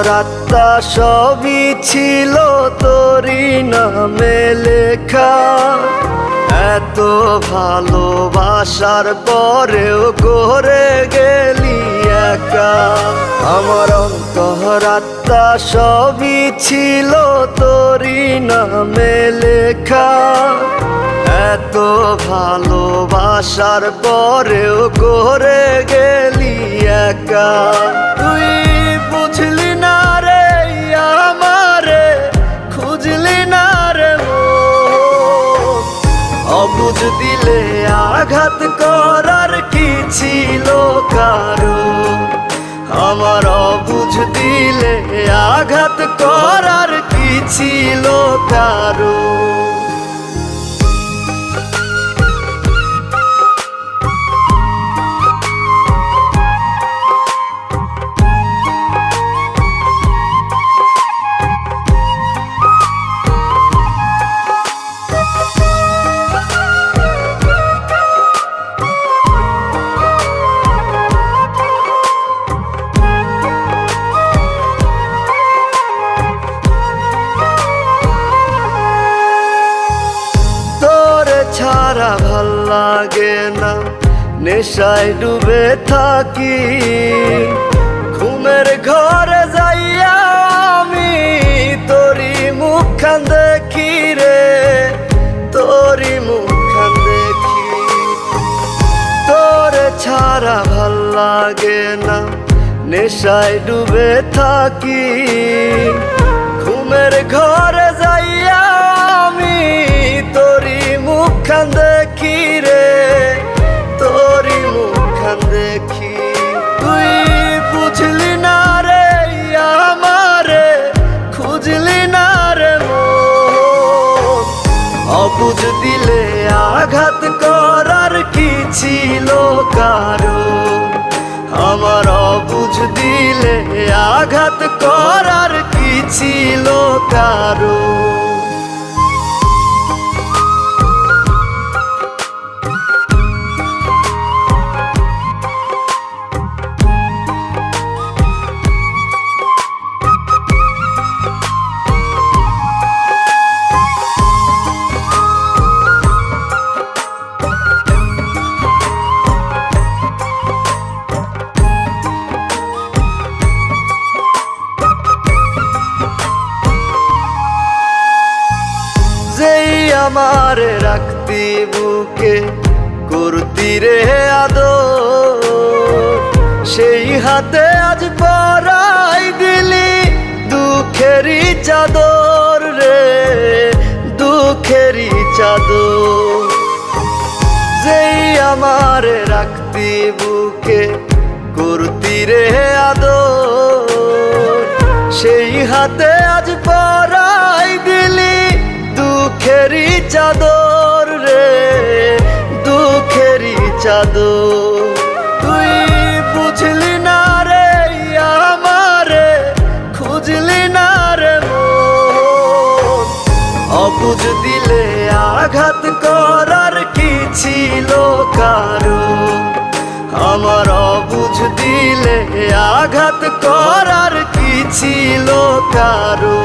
অন্তরাত্মা সবই ছিল তোরি নামে লেখা। এত ভালোবাসার পরেও করে গেলি একা। আমার অন্তরাত্মা সবই ছিল তোরি নামে লেখা। এত ভালোবাসার পরেও করে গেলি আমার অবুঝ দিলে আঘাত করার কি ছিল কারও লাগে না, নেশায় ডুবে থাকি। ঘুমের ঘরে যাইয়া আমি তোরি মুখখান দেখি রে, তোরি মুখখান দেখি। তোর ছাড়া ভালো লাগে না, নেশায় ডুবে থাকি। ঘুমের ঘরে অবুঝ দিলে আঘাত করার কি ছিল কারও? আমার অবুঝ দিলে আঘাত করার কি ছিল কারও? আমার রাখতি বুকে করতি রে আদো সেই হাতে আজ পরাই দিলি দুঃখেরই চাদর রে, দুঃখেরই চাদর। যেই আমার রাখতি বুকে করতি রে আদর, সেই হাতে আজ পরাই চাদর রে, দুঃখেরই চাদর। তুই বুঝলি না রে, আমারে খুঁজলি না রে অবুঝ দিলে আঘাত করার কি ছিল কারও আমার অবুঝ দিলে আঘাত করার কি ছিল কারও